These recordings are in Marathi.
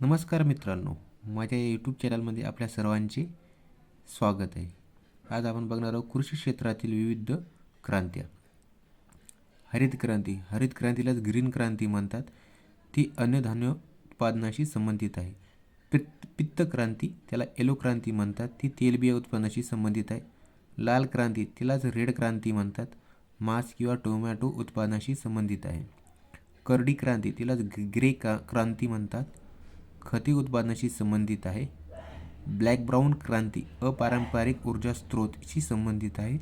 नमस्कार मित्रांनो माझ्या यूट्यूब चॅनलमध्ये आपल्या सर्वांचे स्वागत आहे. आज आपण बघणार आहोत कृषी क्षेत्रातील विविध क्रांत्या. हरित क्रांती हरित क्रांतीलाच ग्रीन क्रांती म्हणतात. ती अन्नधान्य उत्पादनाशी संबंधित आहे. पित्त पित्त क्रांती त्याला येलो क्रांती म्हणतात. ती तेलबिया उत्पादनाशी संबंधित आहे. लाल क्रांती तिलाच रेड क्रांती म्हणतात. मांस किंवा टोमॅटो उत्पादनाशी संबंधित आहे. करडी क्रांती तिलाच ग- ग्रे का क्रांती म्हणतात. खते उत्पादनाशी संबंधित आहे. ब्लॅक ब्राऊन क्रांती अपारंपरिक ऊर्जा स्रोतशी संबंधित आहे.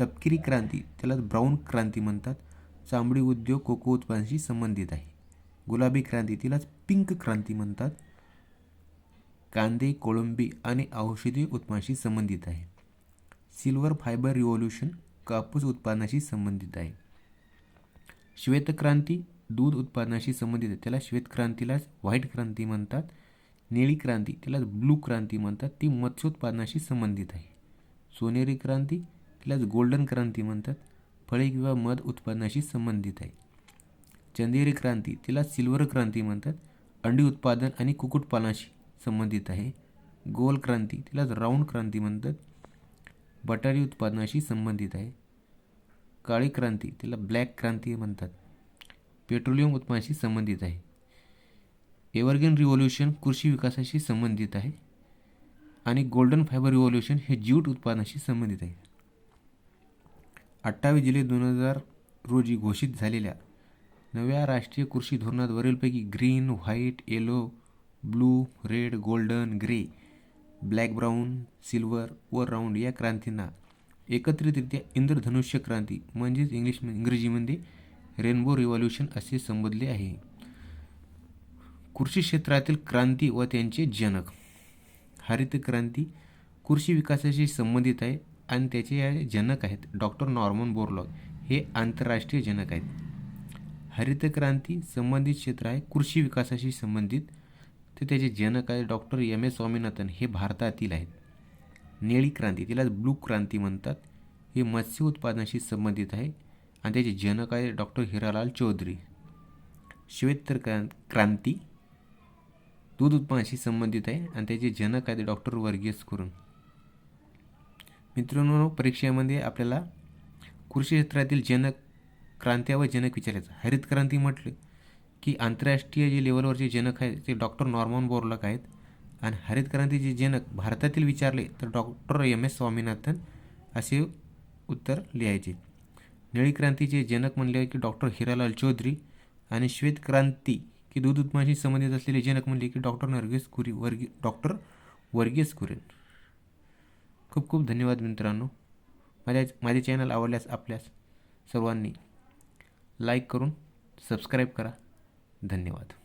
तपकिरी क्रांती त्याला ब्राऊन क्रांती म्हणतात. चामडी उद्योग कोको उत्पादनाशी संबंधित आहे. गुलाबी क्रांती तिलाच पिंक क्रांती म्हणतात. कांदे कोळंबी आणि औषधी उत्पादनाशी संबंधित आहे. सिल्वर फायबर रिव्होल्युशन कापूस उत्पादनाशी संबंधित आहे. श्वेतक्रांती दूध उत्पादनाशी संबंधित आहे त्याला श्वेतक्रांतीलाच व्हाईट क्रांती म्हणतात निळी क्रांती त्याला ब्लू क्रांती म्हणतात ती मत्स्योत्पादनाशी संबंधित आहे. सोनेरी क्रांती तिलाच गोल्डन क्रांती म्हणतात फळे किंवा मध उत्पादनाशी संबंधित आहे. चंदेरी क्रांती तिला सिल्वर क्रांती म्हणतात अंडी उत्पादन आणि कुक्कुटपालनाशी संबंधित आहे. गोल क्रांती तिलाच राऊंड क्रांती म्हणतात बटारी उत्पादनाशी संबंधित आहे. काळी क्रांती तिला ब्लॅक क्रांती म्हणतात. पेट्रोलियम उत्पादनाशी संबंधित आहे. एव्हरग्रीन रिव्होल्यूशन कृषी विकासाशी संबंधित आहे आणि गोल्डन फायबर रिव्होल्युशन हे ज्यूट उत्पादनाशी संबंधित आहे. अठ्ठावीस जुलै दोन हजार रोजी घोषित झालेल्या नव्या राष्ट्रीय कृषी धोरणात वरीलपैकी green white yellow blue red golden grey black brown silver व राऊंड या क्रांतींना एकत्रितरित्या इंद्रधनुष्य क्रांती म्हणजेच इंग्लिश इंग्रजीमध्ये रेनबो रिव्हॉल्युशन असे संबोधले आहे. कृषी क्षेत्रातील क्रांती व त्यांचे जनक. हरित क्रांती कृषी विकासाशी संबंधित आहे आणि त्याचे या जनक आहेत डॉक्टर नॉर्मन बोरलॉग. हे आंतरराष्ट्रीय जनक आहेत. हरित क्रांती संबंधित क्षेत्र आहे कृषी विकासाशी संबंधित. ते त्याचे जनक आहे डॉक्टर एम एस स्वामीनाथन. हे भारतातील आहेत. निळी क्रांती तिला ब्लू क्रांती म्हणतात. हे मत्स्य उत्पादनाशी संबंधित आहे. आणि त्याचे जनक आहे डॉक्टर हिरालाल चौधरी. श्वेतर क्रां क्रांती दूध उत्पादनाशी संबंधित आहे आणि त्याचे जनक आहे डॉक्टर वर्गीस करून. मित्रांनो परीक्षेमध्ये आपल्याला कृषी क्षेत्रातील जनक क्रांत्या व जनक विचारायचं. हरित क्रांती म्हटलं की आंतरराष्ट्रीय जे लेवलवरचे जनक आहेत ते डॉक्टर नॉर्मन बोर्लक आहेत. आणि हरित क्रांतीचे जनक भारतातील विचारले तर डॉक्टर एम एस स्वामीनाथन असे उत्तर लिहायचे. निळी क्रांतीचे जनक म्हणले की डॉक्टर हिरालाल चौधरी आणि श्वेत क्रांती की दूध उत्पादनाशी संबंधित असलेले जनक म्हणले की डॉक्टर नर्गेश कुरी वर्गी डॉक्टर वर्गीस कुरेन. खूप खूप धन्यवाद मित्रांनो. माझ्या माझे चॅनल आवडल्यास आपल्यास सर्वांनी लाईक करून सबस्क्राईब करा. धन्यवाद.